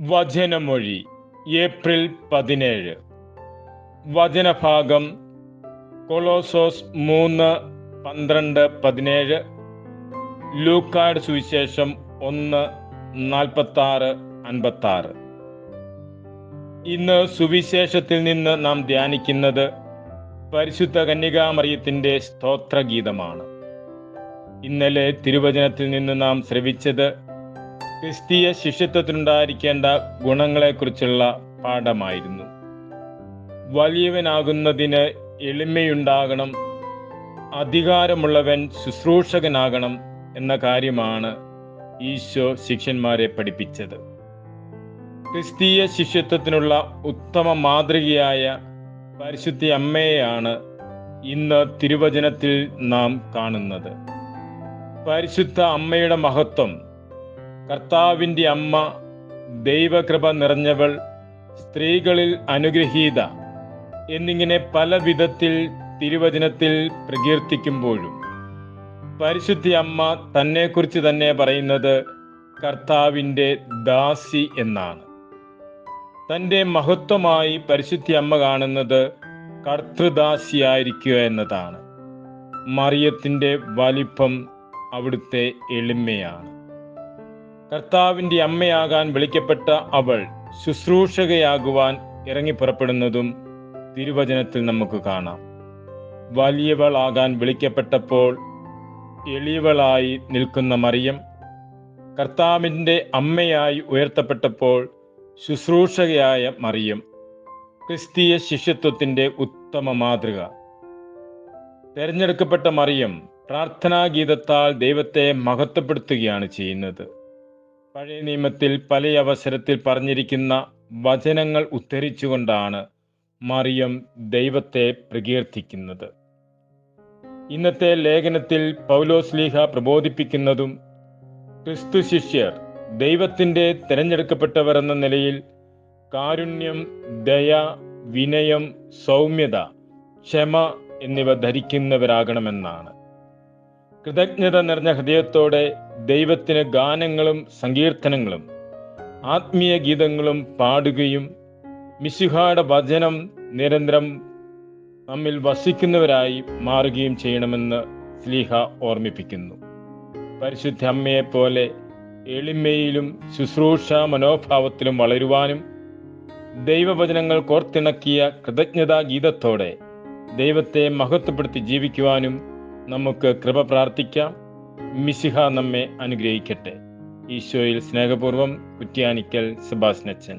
വചനമൊഴി April പതിനേഴ്. വചനഭാഗം കൊളോസോസ് മൂന്ന് പന്ത്രണ്ട് പതിനേഴ്. ലൂക്കാട് സുവിശേഷം ഒന്ന് നാൽപ്പത്താറ് അൻപത്താറ്. ഇന്ന് സുവിശേഷത്തിൽ നിന്ന് നാം ധ്യാനിക്കുന്നത് പരിശുദ്ധ കന്യകാമറിയത്തിന്റെ സ്തോത്രഗീതമാണ്. ഇന്നലെ തിരുവചനത്തിൽ നിന്ന് നാം ശ്രവിച്ചത് ക്രിസ്തീയ ശിഷ്യത്വത്തിനുണ്ടായിരിക്കേണ്ട ഗുണങ്ങളെക്കുറിച്ചുള്ള പാഠമായിരുന്നു. വലിയവനാകുന്നതിന് എളിമയുണ്ടാകണം അധികാരമുള്ളവൻ ശുശ്രൂഷകനാകണം എന്ന കാര്യമാണ് ഈശോ ശിഷ്യന്മാരെ പഠിപ്പിച്ചത്. ക്രിസ്തീയ ശിഷ്യത്വത്തിനുള്ള ഉത്തമ മാതൃകയായ പരിശുദ്ധി അമ്മയെയാണ് ഇന്ന് തിരുവചനത്തിൽ നാം കാണുന്നത്. പരിശുദ്ധ അമ്മയുടെ മഹത്വം കർത്താവിന്റെ അമ്മ ദൈവകൃപ നിറഞ്ഞവൾ സ്ത്രീകളിൽ അനുഗ്രഹീത എന്നിങ്ങനെ പല വിധത്തിൽ തിരുവചനത്തിൽ പ്രകീർത്തിക്കുമ്പോഴും. പരിശുദ്ധി അമ്മ തന്നെക്കുറിച്ച് തന്നെ പറയുന്നത് കർത്താവിന്റെ ദാസി എന്നാണ്. തന്റെ മഹത്വമായി പരിശുദ്ധി അമ്മ കാണുന്നത് കർത്തൃദാസിയായിരിക്കുക എന്നതാണ്. മറിയത്തിന്റെ വലിപ്പം അവിടുത്തെ എളിമയാണ്. കർത്താവിന്റെ അമ്മയാകാൻ വിളിക്കപ്പെട്ട അവൾ ശുശ്രൂഷകയാകുവാൻ ഇറങ്ങിപ്പുറപ്പെടുന്നതും തിരുവചനത്തിൽ നമുക്ക് കാണാം. വലിയവളാകാൻ വിളിക്കപ്പെട്ടപ്പോൾ എളിയവളായി നിൽക്കുന്ന മറിയം കർത്താവിന്റെ അമ്മയായി ഉയർത്തപ്പെട്ടപ്പോൾ ശുശ്രൂഷകയായ മറിയം ക്രിസ്തീയ ശിഷ്യത്വത്തിന്റെ ഉത്തമ മാതൃക. തിരഞ്ഞെടുക്കപ്പെട്ട മറിയം പ്രാർത്ഥനാഗീതത്താൽ ദൈവത്തെ മഹത്വപ്പെടുത്തുകയാണ് ചെയ്യുന്നത്. പഴയ നിയമത്തിൽ പല അവസരത്തിൽ പറഞ്ഞിരിക്കുന്ന വചനങ്ങൾ ഉദ്ധരിച്ചുകൊണ്ടാണ് മറിയം ദൈവത്തെ പ്രകീർത്തിക്കുന്നത്. ഇന്നത്തെ ലേഖനത്തിൽ പൗലോസ്ലീഹ പ്രബോധിപ്പിക്കുന്നതും ക്രിസ്തു ശിഷ്യർ ദൈവത്തിന്റെ തിരഞ്ഞെടുക്കപ്പെട്ടവർ എന്ന നിലയിൽ കാരുണ്യം ദയ വിനയം സൗമ്യത ക്ഷമ എന്നിവ ധരിക്കുന്നവരാകണമെന്നാണ്. കൃതജ്ഞത നിറഞ്ഞ ഹൃദയത്തോടെ ദൈവത്തിന് ഗാനങ്ങളും സങ്കീർത്തനങ്ങളും ആത്മീയ ഗീതങ്ങളും പാടുകയും മിശുഹാട വചനം നിരന്തരം നമ്മിൽ വസിക്കുന്നവരായി മാറുകയും ചെയ്യണമെന്ന് സ്ലീഹ ഓർമ്മിപ്പിക്കുന്നു. പരിശുദ്ധ അമ്മയെപ്പോലെ എളിമയിലും ശുശ്രൂഷ മനോഭാവത്തിലും വളരുവാനും ദൈവവചനങ്ങൾ കോർത്തിണക്കിയ കൃതജ്ഞതാ ഗീതത്തോടെ ദൈവത്തെ മഹത്വപ്പെടുത്തി ജീവിക്കുവാനും നമുക്ക് കൃപ പ്രാർത്ഥിക്കാം. മിശിഹ നമ്മെ അനുഗ്രഹിക്കട്ടെ. ഈശോയിൽ സ്നേഹപൂർവം കുറ്റ്യാനിക്കൽ സെബാസ്നച്ചൻ